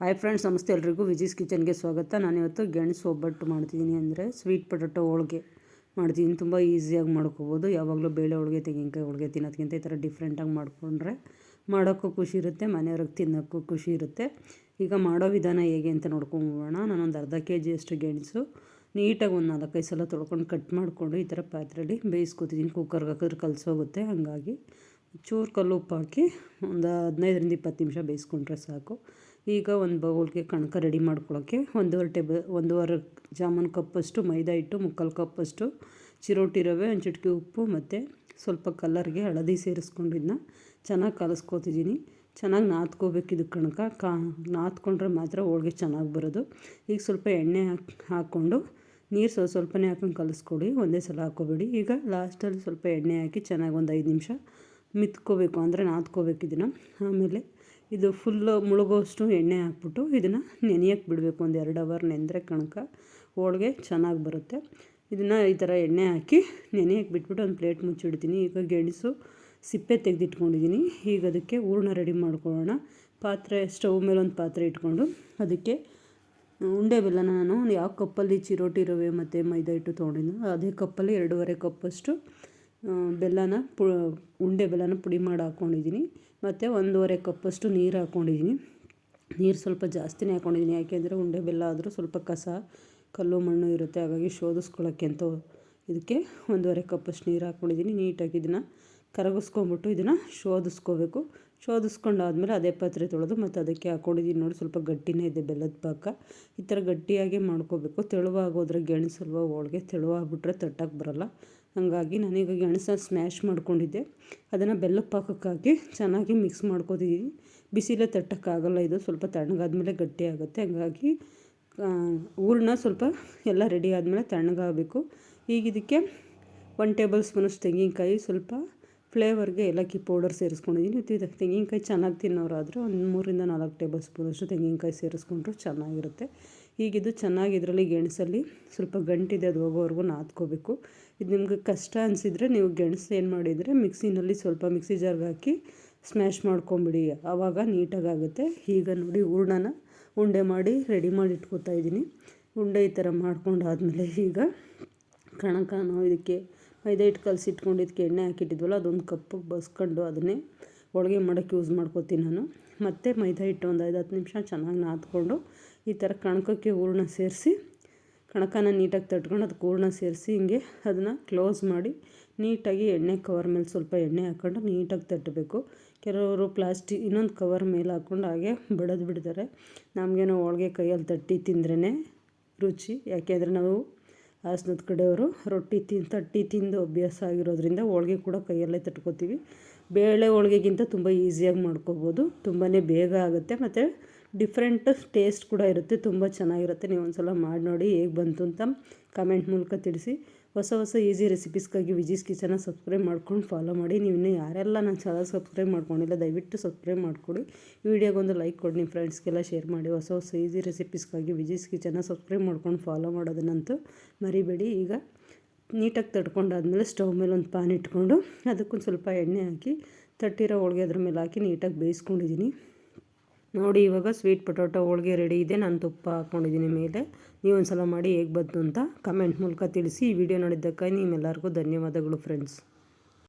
Hi friends ನಮಸ್ತೆ ಎಲ್ರಿಗೂ. ವಿಜೀಸ್ ಕಿಚನ್ಗೆ ಸ್ವಾಗತ. ನಾನಿವತ್ತು ಗೆಣಸು ಒಬ್ಬಟ್ಟು ಮಾಡ್ತಿದ್ದೀನಿ ಅಂದರೆ ಸ್ವೀಟ್ ಪೊಟೊಟೊ ಹೋಳಿಗೆ ಮಾಡ್ತೀನಿ ತುಂಬ ಈಸಿಯಾಗಿ ಮಾಡ್ಕೋಬೋದು. ಯಾವಾಗಲೂ ಬೇಳೆ ಹೋಳಿಗೆ, ತೆಂಗಿನಕಾಯಿ ಹೋಳಿಗೆ ತಿನ್ನೋದಕ್ಕಿಂತ ಈ ಥರ ಡಿಫ್ರೆಂಟಾಗಿ ಮಾಡಿಕೊಂಡ್ರೆ ಮಾಡೋಕ್ಕೂ ಖುಷಿ ಇರುತ್ತೆ, ಮನೆಯವ್ರಿಗೆ ತಿನ್ನೋಕ್ಕೂ ಖುಷಿ ಇರುತ್ತೆ. ಈಗ ಮಾಡೋ ವಿಧಾನ ಹೇಗೆ ಅಂತ ನೋಡ್ಕೊಂಬೋಣ ನಾನೊಂದು ಅರ್ಧ ಕೆ ಜಿಯಷ್ಟು ಗೆಣಸು ನೀಟಾಗಿ ಒಂದು ನಾಲ್ಕೈದು ಸಲ ತೊಳ್ಕೊಂಡು ಕಟ್ ಮಾಡಿಕೊಂಡು ಈ ಥರ ಪಾತ್ರೆಯಲ್ಲಿ ಬೇಯಿಸ್ಕೊತಿದ್ದೀನಿ. ಕುಕ್ಕರ್ಗೆ ಹಾಕಿದ್ರೆ ಕಲಸೋಗುತ್ತೆ. ಹಾಗಾಗಿ ಚೂರು ಕಲ್ಲು ಉಪ್ಪು ಹಾಕಿ ಒಂದು ಹದಿನೈದರಿಂದ ಇಪ್ಪತ್ತು ನಿಮಿಷ ಬೇಯಿಸ್ಕೊಂಡ್ರೆ ಸಾಕು. ಈಗ ಒಂದು ಬೌಲ್ಗೆ ಕಣಕ ರೆಡಿ ಮಾಡ್ಕೊಳ್ಳೋಕ್ಕೆ ಒಂದೂವರೆ ಟೇಬಲ್ ಒಂದೂವರೆ ಜಾಮೂನ್ ಕಪ್ಪಷ್ಟು ಮೈದಾ ಹಿಟ್ಟು, ಮುಕ್ಕಾಲು ಕಪ್ಪಷ್ಟು ಚಿರೋಟಿ ರವೆ, ಒಂದು ಚಿಟಿಕೆ ಉಪ್ಪು ಮತ್ತು ಸ್ವಲ್ಪ ಕಲರ್ಗೆ ಹಳದಿ ಸೇರಿಸ್ಕೊಂಡಿದ್ದನ್ನ ಚೆನ್ನಾಗಿ ಕಲಸ್ಕೊತಿದ್ದೀನಿ. ಚೆನ್ನಾಗಿ ನಾದ್ಕೋಬೇಕು ಇದು ಕಣಕ. ಕಾ, ನಾದ್ಕೊಂಡ್ರೆ ಮಾತ್ರ ಹೋಳಿಗೆ ಚೆನ್ನಾಗಿ ಬರೋದು. ಈಗ ಸ್ವಲ್ಪ ಎಣ್ಣೆ ಹಾಕಿ, ಹಾಕ್ಕೊಂಡು ನೀರು ಸ್ವಲ್ಪ ಸ್ವಲ್ಪನೇ ಹಾಕೊಂಡು ಕಲಿಸ್ಕೊಡಿ, ಒಂದೇ ಸಲ ಹಾಕ್ಕೋಬೇಡಿ ಈಗ ಲಾಸ್ಟಲ್ಲಿ ಸ್ವಲ್ಪ ಎಣ್ಣೆ ಹಾಕಿ ಚೆನ್ನಾಗಿ ಒಂದು ಐದು ನಿಮಿಷ ಮಿತ್ಕೋಬೇಕು ಅಂದರೆ ನಾದ್ಕೋಬೇಕು ಇದನ್ನು. ಆಮೇಲೆ ಇದು ಫುಲ್ಲು ಮುಳುಗೋಷ್ಟು ಎಣ್ಣೆ ಹಾಕ್ಬಿಟ್ಟು ಇದನ್ನು ನೆನೆಯೋಕ್ಕೆ ಬಿಡಬೇಕು. ಒಂದು ಎರಡು ಅವರ್ ನೆಂದರೆ ಕಣಕ ಹೋಳಿಗೆ ಚೆನ್ನಾಗಿ ಬರುತ್ತೆ. ಇದನ್ನು ಈ ಥರ ಎಣ್ಣೆ ಹಾಕಿ ನೆನೆಯಕ್ಕೆ ಬಿಟ್ಬಿಟ್ಟು ಒಂದು ಪ್ಲೇಟ್ ಮುಚ್ಚಿಡ್ತೀನಿ. ಈಗ ಗೆಣಸು ಸಿಪ್ಪೆ ತೆಗೆದಿಟ್ಕೊಂಡಿದ್ದೀನಿ ಈಗ ಅದಕ್ಕೆ ಹೂರ್ಣ ರೆಡಿ ಮಾಡ್ಕೊಳ್ಳೋಣ. ಪಾತ್ರೆ ಸ್ಟವ್ ಮೇಲೆ ಒಂದು ಪಾತ್ರೆ ಇಟ್ಕೊಂಡು ಅದಕ್ಕೆ ಉಂಡೆ ಬೆಲ್ಲನ ನಾನು ಯಾವ ಕಪ್ಪಲ್ಲಿ ಚಿರೋಟಿ ರವೆ ಮತ್ತು ಮೈದಾ ಹಿಟ್ಟು ತೊಗೊಂಡಿದ್ದೆನೋ ಅದೇ ಕಪ್ಪಲ್ಲಿ ಎರಡೂವರೆ ಕಪ್ಪಷ್ಟು ಬೆಲ್ಲನ ಪು, ಉಂಡೆ ಬೆಲ್ಲನ ಪುಡಿ ಮಾಡಿ ಹಾಕ್ಕೊಂಡಿದ್ದೀನಿ. ಮತ್ತು ಒಂದೂವರೆ ಕಪ್ಪಷ್ಟು ನೀರು ಹಾಕ್ಕೊಂಡಿದ್ದೀನಿ. ನೀರು ಸ್ವಲ್ಪ ಜಾಸ್ತಿನೇ ಹಾಕ್ಕೊಂಡಿದ್ದೀನಿ. ಯಾಕೆಂದರೆ ಉಂಡೆ ಬೆಲ್ಲ ಆದರೂ ಸ್ವಲ್ಪ ಕಸ, ಕಲ್ಲು, ಮಣ್ಣು ಇರುತ್ತೆ. ಹಾಗಾಗಿ ಶೋಧಿಸ್ಕೊಳ್ಳೋಕ್ಕೆ ಅಂತ ಇದಕ್ಕೆ ಒಂದೂವರೆ ಕಪ್ಪಷ್ಟು ನೀರು ಹಾಕ್ಕೊಂಡಿದ್ದೀನಿ. ನೀಟಾಗಿ ಇದನ್ನು ಕರಗಿಸ್ಕೊಂಬಿಟ್ಟು ಇದನ್ನು ಶೋಧಿಸ್ಕೋಬೇಕು. ಶೋಧಿಸ್ಕೊಂಡಾದ್ಮೇಲೆ ಅದೇ ಪಾತ್ರೆ ತೊಳೆದು ಮತ್ತು ಅದಕ್ಕೆ ಹಾಕ್ಕೊಂಡಿದ್ದೀನಿ ನೋಡಿ, ಸ್ವಲ್ಪ ಗಟ್ಟಿನೇ ಇದೆ ಬೆಲ್ಲದ ಪಾಕ. ಈ ಥರ ಗಟ್ಟಿಯಾಗೆ ಮಾಡ್ಕೋಬೇಕು. ತೆಳುವಾಗೋದ್ರೆ ಗೆಣಸಲ್ವ ಹೋಳಿಗೆ, ತೆಳುವಾಗ್ಬಿಟ್ರೆ ತಟ್ಟಕ್ಕೆ ಬರೋಲ್ಲ. ಹಾಗಾಗಿ ನಾನೀಗ ಗೆಣಸ ಸ್ಮ್ಯಾಶ್ ಮಾಡ್ಕೊಂಡಿದ್ದೆ. ಅದನ್ನು ಬೆಲ್ಲ ಪಾಕಕ್ಕಾಗಿ ಚೆನ್ನಾಗಿ ಮಿಕ್ಸ್ ಮಾಡ್ಕೋತಿದ್ದೀನಿ ಬಿಸಿಲೇ ತಟ್ಟಕ್ಕಾಗಲ್ಲ ಇದು, ಸ್ವಲ್ಪ ತಣ್ಣಗಾದ್ಮೇಲೆ ಗಟ್ಟಿ ಆಗುತ್ತೆ. ಹಾಗಾಗಿ ಹೂರ್ಣ ಸ್ವಲ್ಪ ಎಲ್ಲ ರೆಡಿ ಆದಮೇಲೆ ತಣ್ಣಗಾಗಬೇಕು. ಈಗ ಇದಕ್ಕೆ ಒನ್ ಟೇಬಲ್ ಸ್ಪೂನಷ್ಟು ತೆಂಗಿನಕಾಯಿ, ಸ್ವಲ್ಪ ಫ್ಲೇವರ್ಗೆ ಏಲಕ್ಕಿ ಪೌಡರ್ ಸೇರಿಸ್ಕೊಂಡಿದ್ದೀನಿ ಇದು ತೆಂಗಿನಕಾಯಿ ಚೆನ್ನಾಗಿ ತಿನ್ನೋರಾದರೆ ಒಂದು ಮೂರಿಂದ ನಾಲ್ಕು ಟೇಬಲ್ ಸ್ಪೂನಷ್ಟು ತೆಂಗಿನಕಾಯಿ ಸೇರಿಸ್ಕೊಂಡ್ರು ಚೆನ್ನಾಗಿರುತ್ತೆ. ಈಗಿದು ಚೆನ್ನಾಗಿ ಇದರಲ್ಲಿ ಗೆಣಸಲ್ಲಿ ಸ್ವಲ್ಪ ಗಂಟಿದೆ ಅದು ಹೋಗೋವರೆಗೂ ನಾದ್ಕೋಬೇಕು. ಇದು ನಿಮಗೆ ಕಷ್ಟ ಅನಿಸಿದರೆ ನೀವು ಗೆಣಸು ಏನು ಮಾಡಿದರೆ ಮಿಕ್ಸಿನಲ್ಲಿ ಸ್ವಲ್ಪ ಮಿಕ್ಸಿ ಜಾರ್ಗೆ ಹಾಕಿ ಸ್ಮ್ಯಾಶ್ ಮಾಡ್ಕೊಂಬಿಡಿ. ಆವಾಗ ನೀಟಾಗಿ ಆಗುತ್ತೆ ಈಗ ನೋಡಿ ಹೂರ್ಣನ ಉಂಡೆ ಮಾಡಿ ರೆಡಿ ಮಾಡಿ ಇಟ್ಕೊತಾ ಇದ್ದೀನಿ. ಉಂಡೆ ಈ ಥರ ಮಾಡ್ಕೊಂಡಾದಮೇಲೆ ಈಗ ಕಣಕನೋ ಇದಕ್ಕೆ ಮೈದಾ ಹಿಟ್ಟು ಕಲಸಿ ಇಟ್ಕೊಂಡಿದ್ದಕ್ಕೆ ಎಣ್ಣೆ ಹಾಕಿಟ್ಟಿದ್ವಲ್ಲ, ಅದೊಂದು ಕಪ್ಪು ಬಸ್ಕೊಂಡು ಅದನ್ನೇ ಹೋಳಿಗೆ ಮಾಡೋಕ್ಕೆ ಯೂಸ್ ಮಾಡ್ಕೋತೀನಿ ನಾನು. ಮತ್ತು ಮೈದಾ ಹಿಟ್ಟು ಒಂದು ಐದು ಹತ್ತು ನಿಮಿಷ ಚೆನ್ನಾಗಿ ನಾದ್ಕೊಂಡು ಈ ಥರ ಕಣಕಕ್ಕೆ ಹೂರ್ಣ ಸೇರಿಸಿ, ಕಣಕನ ನೀಟಾಗಿ ತಟ್ಕೊಂಡು ಅದಕ್ಕೆ ಹೂರ್ಣ ಸೇರಿಸಿ ಹಿಂಗೆ ಅದನ್ನು ಕ್ಲೋಸ್ ಮಾಡಿ ನೀಟಾಗಿ ಎಣ್ಣೆ ಕವರ್ ಮೇಲೆ ಸ್ವಲ್ಪ ಎಣ್ಣೆ ಹಾಕ್ಕೊಂಡು ನೀಟಾಗಿ ತಟ್ಟಬೇಕು. ಕೆಲವರು ಪ್ಲಾಸ್ಟಿಕ್ ಇನ್ನೊಂದು ಕವರ್ ಮೇಲೆ ಹಾಕ್ಕೊಂಡು ಹಾಗೆ ಬಡದು ಬಿಡ್ತಾರೆ. ನಮಗೇನೋ ಹೋಳ್ಗೆ ಕೈಯಲ್ಲಿ ತಟ್ಟಿ ತಿಂದ್ರೇ ರುಚಿ. ಯಾಕೆಂದರೆ ನಾವು ಹಾಸನದ ಕಡೆಯವರು ರೊಟ್ಟಿ ತಿನ್, ತಟ್ಟಿ ತಿಂದು ಅಭ್ಯಾಸ ಆಗಿರೋದ್ರಿಂದ ಹೋಳಿಗೆ ಕೂಡ ಕೈಯಲ್ಲೇ ತಟ್ಕೋತೀವಿ. ಬೇಳೆ ಹೋಳಿಗೆಗಿಂತ ತುಂಬ ಈಸಿಯಾಗಿ ಮಾಡ್ಕೋಬೋದು. ತುಂಬಾ ಬೇಗ ಆಗುತ್ತೆ. ಮತ್ತು ಡಿಫ್ರೆಂಟ್ ಟೇಸ್ಟ್ ಕೂಡ ಇರುತ್ತೆ, ತುಂಬ ಚೆನ್ನಾಗಿರುತ್ತೆ. ನೀವು ಒಂದು ಸಲ ಮಾಡಿ ನೋಡಿ ಹೇಗೆ ಬಂತು ಅಂತ ಕಮೆಂಟ್ ಮೂಲಕ ತಿಳಿಸಿ. ಹೊಸ ಹೊಸ ಈಸಿ ರೆಸಿಪೀಸ್ಗಾಗಿ ವಿಜೀಸ್ ಕಿಚನ ಸಬ್ಸ್ಕ್ರೈಬ್ ಮಾಡ್ಕೊಂಡು ಫಾಲೋ ಮಾಡಿ. ನೀವು ಇನ್ನೂ ಯಾರೆಲ್ಲ ನನ್ನ ಚಾನಲ್ ಸಬ್ಸ್ಕ್ರೈಬ್ ಮಾಡ್ಕೊಂಡಿಲ್ಲ, ದಯವಿಟ್ಟು ಸಬ್ಸ್ಕ್ರೈಬ್ ಮಾಡಿಕೊಡಿ. ವಿಡಿಯೋಗೊಂದು ಲೈಕ್ ಕೊಡಿ, ನಿಮ್ಮ ಫ್ರೆಂಡ್ಸ್ಗೆಲ್ಲ ಶೇರ್ ಮಾಡಿ. ಹೊಸ ಹೊಸ ಈಸಿ ರೆಸಿಪೀಸ್ಗಾಗಿ ವಿಜೀಸ್ ಕಿಚನ ಸಬ್ಸ್ಕ್ರೈಬ್ ಮಾಡ್ಕೊಂಡು ಫಾಲೋ ಮಾಡೋದನ್ನಂತೂ ಮರಿಬೇಡಿ. ಈಗ ನೀಟಾಗಿ ತಡ್ಕೊಂಡಾದ್ಮೇಲೆ ಸ್ಟವ್ ಮೇಲೆ ಒಂದು ಪಾನ್ ಇಟ್ಕೊಂಡು ಅದಕ್ಕೊಂದು ಸ್ವಲ್ಪ ಎಣ್ಣೆ ಹಾಕಿ, ತಟ್ಟಿರೋ ಹೋಳಿಗೆ ಅದ್ರ ಮೇಲೆ ಹಾಕಿ ನೀಟಾಗಿ ಬೇಯಿಸ್ಕೊಂಡಿದ್ದೀನಿ. ನೋಡಿ, ಇವಾಗ ಸ್ವೀಟ್ ಪೊಟೊಟೊ ಹೋಳಿಗೆ ರೆಡಿ ಇದೆ. ನಾನು ತುಪ್ಪ ಹಾಕ್ಕೊಂಡಿದ್ದೀನಿ ಮೇಲೆ. ನೀವು ಸಲ ಮಾಡಿ ಹೇಗೆ ಬಂತು ಅಂತ ಕಮೆಂಟ್ ಮೂಲಕ ತಿಳಿಸಿ. ಈ ವಿಡಿಯೋ ನೋಡಿದ್ದಕ್ಕಾಗಿ ನಿಮ್ಮೆಲ್ಲರಿಗೂ ಧನ್ಯವಾದಗಳು ಫ್ರೆಂಡ್ಸ್